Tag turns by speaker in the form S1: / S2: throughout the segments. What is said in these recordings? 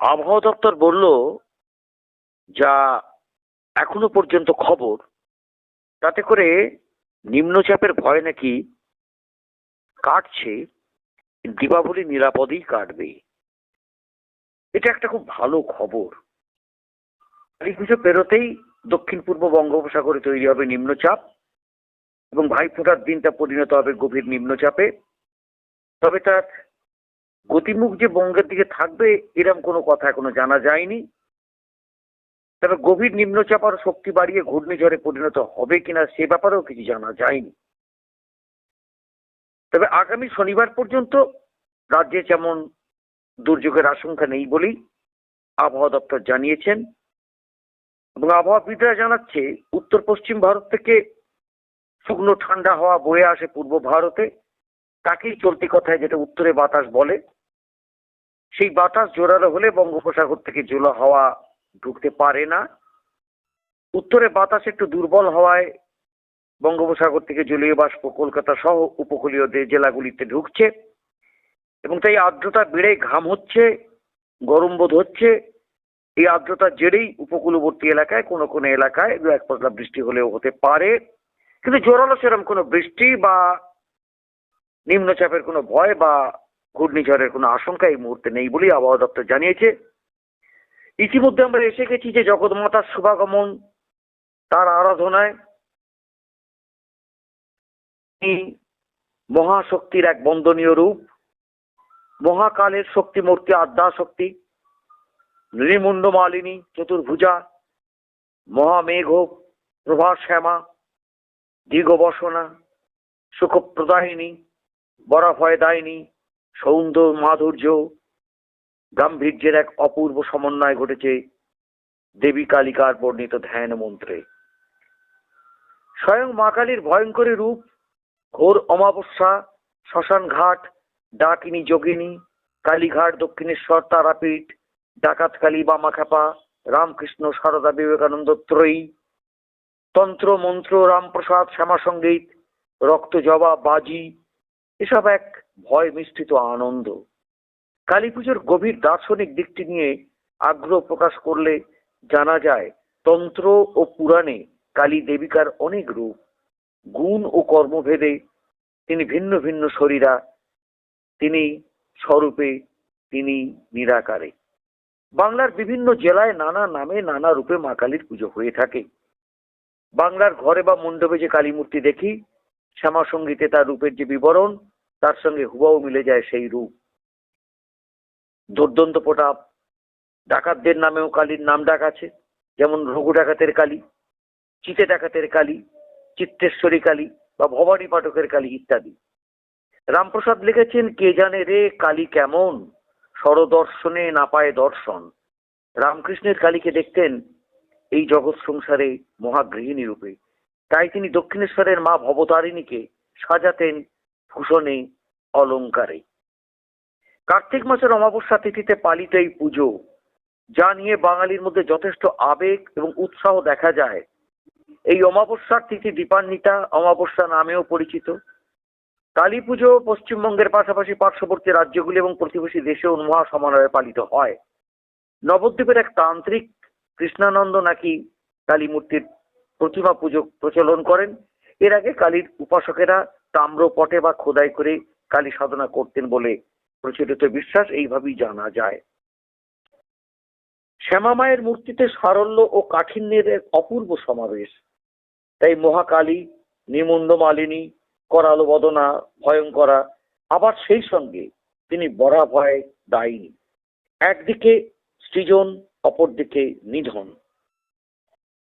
S1: আবহাওয়া দপ্তর বলল, যা এখনও পর্যন্ত খবর, তাতে করে নিম্নচাপের ভয় নাকি কাটছে, দীপাবলি নিরাপদেই কাটবে। এটা একটা খুব ভালো খবর। কালী পুজো পেরোতেই দক্ষিণ পূর্ব বঙ্গোপসাগরে তৈরি হবে নিম্নচাপ, এবং ভাইফোঁটার দিনটা পরিণত হবে গভীর নিম্নচাপে। তবে তার গতিমুখ যে বঙ্গের দিকে থাকবে, এরম কোনো কথা এখনও জানা যায়নি। তবে গভীর নিম্নচাপ আরও শক্তি বাড়িয়ে ঘূর্ণিঝড়ে পরিণত হবে কিনা সে ব্যাপারেও কিছু জানা যায়নি। তবে আগামী শনিবার পর্যন্ত রাজ্যে যেমন দুর্যোগের আশঙ্কা নেই বলেই আবহাওয়া দপ্তর জানিয়েছেন, এবং আবহাওয়াবিদরা জানাচ্ছে উত্তর পশ্চিম ভারত থেকে শুকনো ঠান্ডা হাওয়া বয়ে আসে পূর্ব ভারতে। তাকেই চলতি কথায় যেটা উত্তরে বাতাস বলে সেই বাতাস জোরালো হলে বঙ্গোপসাগর থেকে জোলা হাওয়া ঢুকতে পারে না। উত্তরে বাতাস একটু দুর্বল হওয়ায় বঙ্গোপসাগর থেকে জলীয় বাষ্প কলকাতা সহ উপকূলীয় জেলাগুলিতে ঢুকছে এবং তাই আর্দ্রতা বেড়ে ঘাম হচ্ছে, গরম বোধ হচ্ছে। এই আর্দ্রতার জেরেই উপকূলবর্তী এলাকায়, কোনো কোনো এলাকায় দু এক পাতলা বৃষ্টি হলেও হতে পারে। কিন্তু জোরালো সেরকম কোনো বৃষ্টি বা নিম্নচাপের কোনো ভয় বা ঘূর্ণিঝড়ের কোনো আশঙ্কা এই মুহূর্তে নেই বলেই আবহাওয়া দপ্তর জানিয়েছে। ইতিমধ্যে আমরা এসে গেছি যে জগৎমাতার শুভাগমন, তার আরাধনায় মহাশক্তির এক বন্দনীয় রূপ, মহাকালের শক্তি মূর্তি আদ্যা শক্তি নৃমুণ্ড মালিনী, চতুর্ভুজা, মহামেঘ প্রভা শ্যামা দীর্ঘবসনা সুখপ্রদায়িনী বরাভয় দায়িনী সৌন্দর্য মাধুর্য, গাম্ভীর্যের এক অপূর্ব সমন্বয় ঘটেছে দেবী কালিকার বর্ণিত ধ্যান মন্ত্রে। স্বয়ং মা কালীর ভয়ঙ্করী রূপ, ঘোর অমাবস্যা, শ্মশান ঘাট, ডাকিনী যোগিনী, কালীঘাট, দক্ষিণেশ্বর, তারাপীঠ, ডাকাত ডাকাতকালী বামাখ্যাপা রামকৃষ্ণ, সারদা বিবেকানন্দ ত্রয়ী, তন্ত্র, মন্ত্র, রামপ্রসাদ শ্যামা সংগীত রক্ত জবা, বাজি, এসব এক ভয় মিশ্রিত আনন্দ। কালী পুজোর গভীর দার্শনিক দিকটি নিয়ে আগ্রহ প্রকাশ করলে জানা যায়, তন্ত্র ও পুরাণে কালী দেবিকার অনেক রূপ। গুণ ও কর্মভেদে তিনি ভিন্ন ভিন্ন শরীরা, তিনি স্বরূপে তিনি নিরাকারে। বাংলার বিভিন্ন জেলায় নানা নামে নানা রূপে মা কালীর পুজো হয়ে থাকে। বাংলার ঘরে বা মণ্ডপে যে কালী মূর্তি দেখি শ্যামা সঙ্গীতে তার রূপের যে বিবরণ তার সঙ্গে হুবাও মিলে যায় সেই রূপ। দুর্দন্ত প্রতাপ। ডাকাতদের নামেও কালীর নাম ডাক আছে। যেমন রঘু ডাকাতের কালী, চিতে ডাকাতের কালী, চিত্তেশ্বরী কালী বা ভবানী পাঠকের কালী ইত্যাদি। রামপ্রসাদ লিখেছেন, কে জানে রে কালী কেমন? সরদর্শনে না পায় দর্শন। রামকৃষ্ণের কালীকে দেখতেন এই জগৎ সংসারে মহাগৃহিণী রূপে। তাই তিনি দক্ষিণেশ্বরের মা ভবতারিণীকে সাজাতেন ভূষণে অলঙ্কারে। কার্তিক মাসের অমাবস্যা তিথিতে পালিত এই পুজো যা নিয়ে বাঙালির মধ্যে যথেষ্ট আবেগ এবং উৎসাহ দেখা যায়, এই অমাবস্যার তিথি দীপান্বিতা অমাবস্যা নামেও পরিচিত। কালী পুজো পশ্চিমবঙ্গের পাশাপাশি পার্শ্ববর্তী রাজ্যগুলি এবং প্রতিবেশী দেশেও মহা সমারোহে পালিত হয়। নবদ্বীপের এক তান্ত্রিক কৃষ্ণানন্দ নাকি কালী মূর্তির প্রতিমা পুজো প্রচলন করেন। এর আগে কালীর উপাসকেরা তাম্র পটে বা খোদাই করে কালী সাধনা করতেন বলে প্রচলিত বিশ্বাস এইভাবেই জানা যায়। শ্যামা মায়ের মূর্তিতে সারল্য ও কাঠিন্যের এক অপূর্ব সমাবেশ। তাই মহাকালী নিমুণ্ড মালিনী, করালো বদনা, ভয়ঙ্করা আবার সেই সঙ্গে তিনি বরা ভয় দায়িনী। একদিকে সৃজন, অপরদিকে নিধন।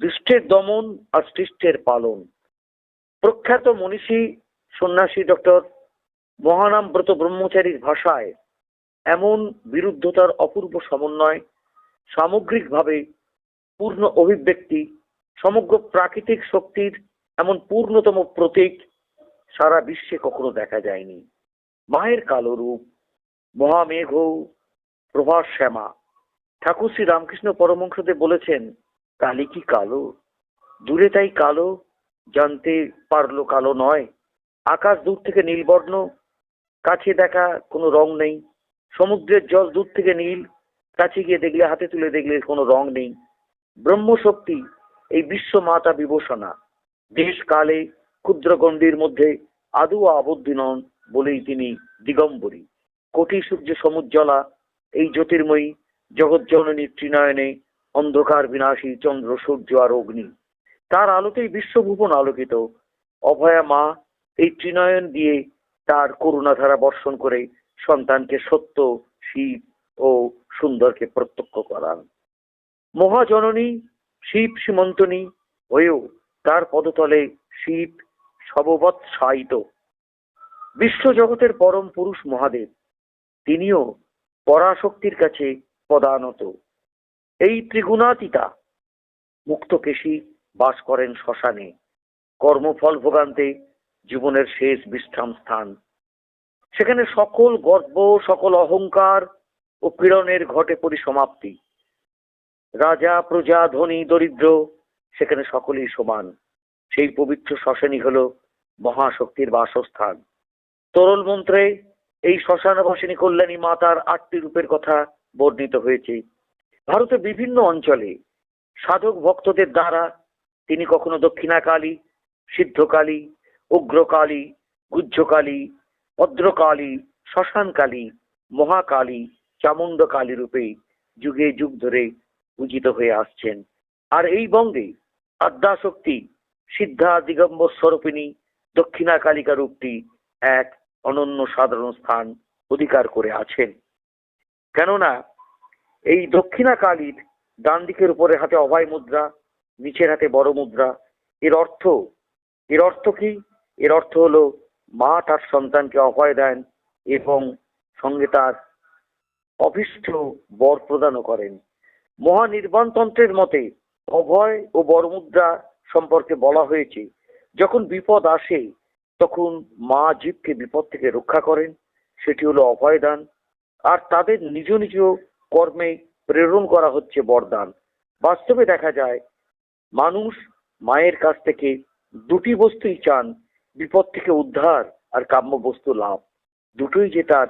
S1: দৃষ্টের দমন আর সৃষ্টের পালন। প্রখ্যাত মনীষী সন্ন্যাসী ডক্টর মহানাম ব্রত ব্রহ্মচারীর ভাষায় এমন বিরুদ্ধতার অপূর্ব সমন্বয় সামগ্রিকভাবে পূর্ণ অভিব্যক্তি, সমগ্র প্রাকৃতিক শক্তির এমন পূর্ণতম প্রতীক সারা বিশ্বে কখনো দেখা যায়নি। মায়ের কালো রূপ, মহামেঘ, প্রভাস শ্যামা। ঠাকুর শ্রী রামকৃষ্ণ পরমহংসদেব বলেছেন, কালী কি কালো? দূরে তাই কালো? জানতে পারল কালো নয়। আকাশ দূর থেকে নীলবর্ণ, কাছে দেখা কোনো রং নেই। সমুদ্রের জল দূর থেকে নীল, কাছে গিয়ে দেখলে, হাতে তুলে দেখলে কোনো রং নেই। ব্রহ্মশক্তি এই বিশ্ব মাতা বিভূষণা। দেশ কালে ক্ষুদ্র গণ্ডির মধ্যে আদৌ আবদ্ধ নন বলেই তিনি দিগম্বরী। কোটি সূর্য সমুজ্জ্বলা, এই জ্যোতির্ময়ী জগৎজননী ত্রিনয়নে অন্ধকার বিনাশী চন্দ্র, সূর্য আর অগ্নি। তার আলোতেই বিশ্বভুবন আলোকিত। অভয়া মা এই ত্রিনয়ন দিয়ে তার করুণাধারা বর্ষণ করে সন্তানকে সত্য, শিব ও সুন্দরকে প্রত্যক্ষ করান। মহাজননী শিব সীমন্তনী হয়েও তার পদতলে শিব সববৎ সায়িত বিশ্বজগতের পরম পুরুষ মহাদেব, তিনিও পরাশক্তির কাছে পদানত। এই ত্রিগুণাতীতা মুক্তকেশী বাস করেন শ্মশানে। কর্মফল ভোগান্তে জীবনের শেষ বিশ্রাম স্থান। সেখানে সকল গর্ব, সকল অহংকার ও পীড়নের ঘটে পরিসমাপ্তি। রাজা, প্রজা, ধনী, দরিদ্র, সেখানে সকলেই সমান। সেই পবিত্র শ্মশানই হল মহাশক্তির বাসস্থান। তরল মন্ত্রে এই শ্মশানবাসিনী কল্যাণী মাতার আটটি রূপের কথা বর্ণিত হয়েছে। ভারতের বিভিন্ন অঞ্চলে সাধক ভক্তদের দ্বারা তিনি কখনো দক্ষিণাকালী, সিদ্ধকালী উগ্রকালী গুজ্জকালী ভদ্রকালী, শ্মশানকালী, মহাকালী, চামুণ্ডকালী রূপে যুগে যুগ ধরে পূজিত হয়ে আসছেন। আর এই বঙ্গে আদ্যাশক্তি, সিদ্ধা দিগম্বর স্বরূপিণী দক্ষিণা কালিকা রূপটি এক অনন্য সাধারণ স্থান অধিকার করে আছেন। কেননা এই দক্ষিণা কালীর ডান দিকের উপরে হাতে অভয় মুদ্রা, নিচের হাতে বড় মুদ্রা, এর অর্থ এর অর্থ কি? এর অর্থ হলো, মা তার সন্তানকে অভয় দেন এবং সঙ্গে তার অভিষ্ট বর প্রদানও করেন। মহানির্বাণতন্ত্রের মতে অভয় ও বরমুদ্রা সম্পর্কে বলা হয়েছে, যখন বিপদ আসে, তখন মা জীবকে বিপদ থেকে রক্ষা করেন, সেটি হলো অভয়দান, আর তাদের নিজ নিজ কর্মে প্রেরণ করা হচ্ছে বরদান। বাস্তবে দেখা যায়, মানুষ মায়ের কাছ থেকে দুটি বস্তুই চান বিপদ থেকে উদ্ধার আর কাম্য বস্তু লাভ। দুটোই যে তার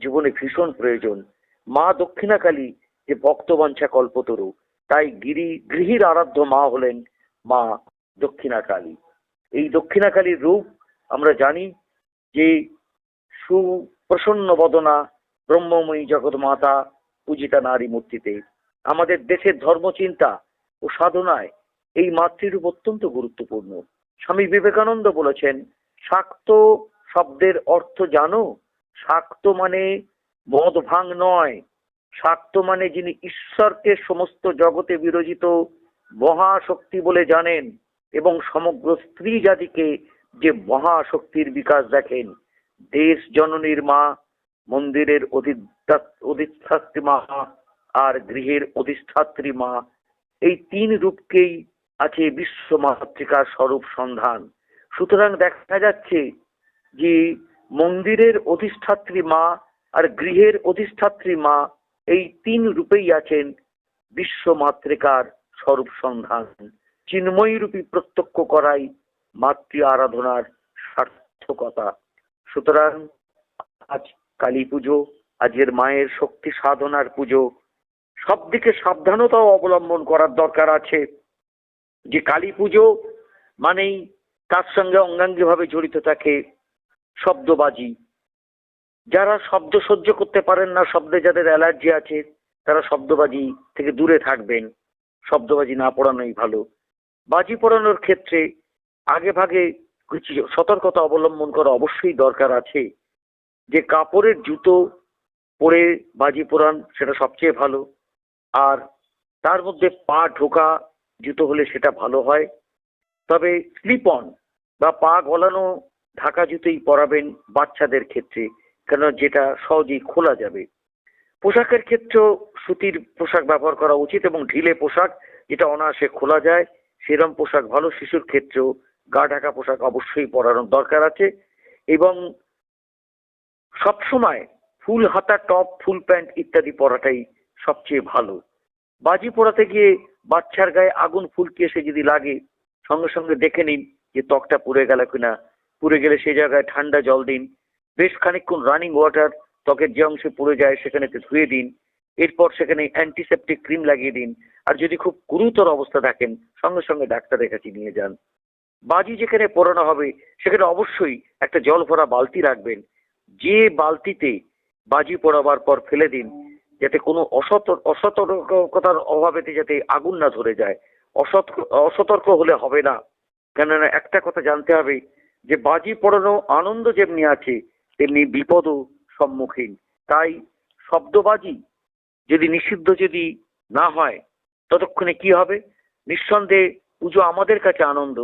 S1: জীবনে ভীষণ প্রয়োজন। মা দক্ষিণাকালী যে ভক্তবাঞ্ছা কল্পতরু, তাই গিরি, গৃহীর আরাধ্য মা হলেন মা দক্ষিণাকালী। এই দক্ষিণাকালীর রূপ আমরা জানি যে সুপ্রসন্ন বদনা ব্রহ্মময়ী জগৎ মাতা পূজিতা নারী মূর্তিতে। আমাদের দেশের ধর্মচিন্তা ও সাধনায় এই মাতৃরূপ অত্যন্ত গুরুত্বপূর্ণ। স্বামী বিবেকানন্দ বলেছেন, শাক্ত শব্দের অর্থ জানো? শাক্ত মানে মদ ভাঙ নয়। শাক্ত মানে যিনি ঈশ্বরকে সমস্ত জগতে বিরোচিত মহাশক্তি বলে জানেন এবং সমগ্র স্ত্রী জাতিকে যে মহাশক্তির বিকাশ দেখেন। দেশ জননীর মা, মন্দিরের অধিষ্ঠা- অধিষ্ঠাত্রী মা আর গৃহের অধিষ্ঠাত্রী মা। এই তিন রূপকেই আছে বিশ্ব মাতৃকার স্বরূপ সন্ধান। সুতরাং দেখা যাচ্ছে যে মন্দিরের অধিষ্ঠাত্রী মা আর গৃহের অধিষ্ঠাত্রী মা এই তিন রূপেই আছেন বিশ্ব মাতৃকার স্বরূপ সন্ধান। চিন্ময়ী রূপী প্রত্যক্ষ করাই মাতৃ আরাধনার সার্থকতা। সুতরাং আজ কালী পুজো, আজের মায়ের শক্তি সাধনার পুজো সব দিকে সাবধানতাও অবলম্বন করার দরকার আছে। যে কালী পুজো মানেই তার সঙ্গে অঙ্গাঙ্গী ভাবে জড়িত থাকে শব্দবাজি। যারা শব্দ সহ্য করতে পারেন না, শব্দে যাদের অ্যালার্জি আছে, তারা শব্দবাজি থেকে দূরে থাকবেন। শব্দবাজি না পড়ানোই ভালো। বাজি পড়ানোর ক্ষেত্রে আগে ভাগে কিছু সতর্কতা অবলম্বন করা অবশ্যই দরকার আছে। যে কাপড়ের জুতো পরে বাজি পোড়ান সেটা সবচেয়ে ভালো। আর তার মধ্যে পা ঢোকা জুতো হলে সেটা ভালো হয়। তবে স্লিপ অন বা পা গলানো ঢাকা জুতোই পরাবেন বাচ্চাদের ক্ষেত্রে, কেন যেটা সহজেই খোলা যাবে। পোশাকের ক্ষেত্রেও সুতির পোশাক ব্যবহার করা উচিত এবং ঢিলে পোশাক যেটা অনায়াসে খোলা যায়, সেরম পোশাক ভালো শিশুর ক্ষেত্রেও গা ঢাকা পোশাক অবশ্যই পরানোর দরকার আছে এবং সবসময় ফুল হাতা, টপ, ফুল প্যান্ট ইত্যাদি পরাটাই সবচেয়ে ভালো। বাজি পোড়াতে গিয়ে বাচ্চার গায়ে আগুন ফুলকি এসে যদি লাগে, সঙ্গে সঙ্গে দেখে নিন যে ত্বকটা পুড়ে গেল কিনা। পুড়ে গেলে সেই জায়গায় ঠান্ডা জল দিন। বেশ খানিকক্ষণ রানিং ওয়াটার ত্বকের যে অংশে পুড়ে যায় সেখানে ধুয়ে দিন। এরপর সেখানে অ্যান্টিসেপটিক ক্রিম লাগিয়ে দিন। আর যদি খুব গুরুতর অবস্থা দেখেন, সঙ্গে সঙ্গে ডাক্তারের কাছে নিয়ে যান। বাজি যেখানে পোড়ানো হবে, সেখানে অবশ্যই একটা জল ভরা বালতি রাখবেন। যে বালতিতে বাজি পোড়াবার পর ফেলে দিন। যাতে কোনো অসত, অসতর্কতার অভাবেতে যাতে আগুন না ধরে যায়। অসত, অসতর্ক হলে হবে না। কেননা একটা কথা জানতে হবে, যে বাজি পড়ানো আনন্দ যেমনি আছে, তেমনি বিপদও সম্মুখীন। তাই শব্দবাজি যদি নিষিদ্ধ যদি না হয়, ততক্ষণে কি হবে? নিঃসন্দেহে পুজো আমাদের কাছে আনন্দ,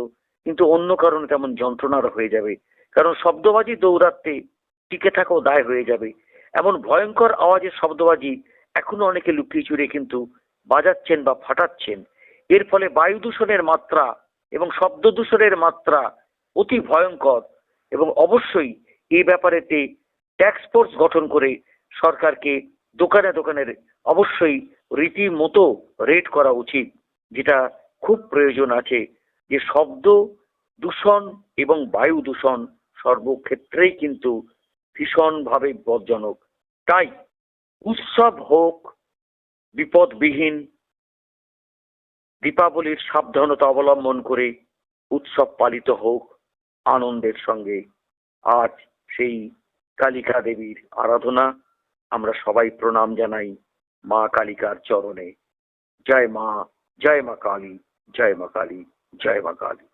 S1: কিন্তু অন্য কারণে তেমন যন্ত্রণার হয়ে যাবে। কারণ শব্দবাজি দৌড়াতে টিকে থাকাও দায় হয়ে যাবে। এমন ভয়ঙ্কর আওয়াজের শব্দবাজি এখনও অনেকে লুকিয়ে চুরিয়ে কিন্তু বাজাচ্ছেন বা ফাটাচ্ছেন। এর ফলে বায়ু দূষণের মাত্রা এবং শব্দ দূষণের মাত্রা অতি ভয়ঙ্কর এবং অবশ্যই এই ব্যাপারেতে ট্যাক্স ফোর্স গঠন করে সরকারকে দোকানে দোকানের অবশ্যই রীতিমতো রেট করা উচিত, যেটা খুব প্রয়োজন আছে যে শব্দ দূষণ এবং বায়ু দূষণ সর্বক্ষেত্রেই কিন্তু ভীষণভাবে বিপজ্জনক। তাই উৎসব হোক, বিপদবিহীন, দীপাবলির সাবধানতা অবলম্বন করে উৎসব পালিত হোক, আনন্দের সঙ্গে। আজ সেই কালিকা দেবীর আরাধনা। আমরা সবাই প্রণাম জানাই মা কালিকার চরণে। জয় মা জয় মা কালী, জয় মা কালী, জয় মা কালী।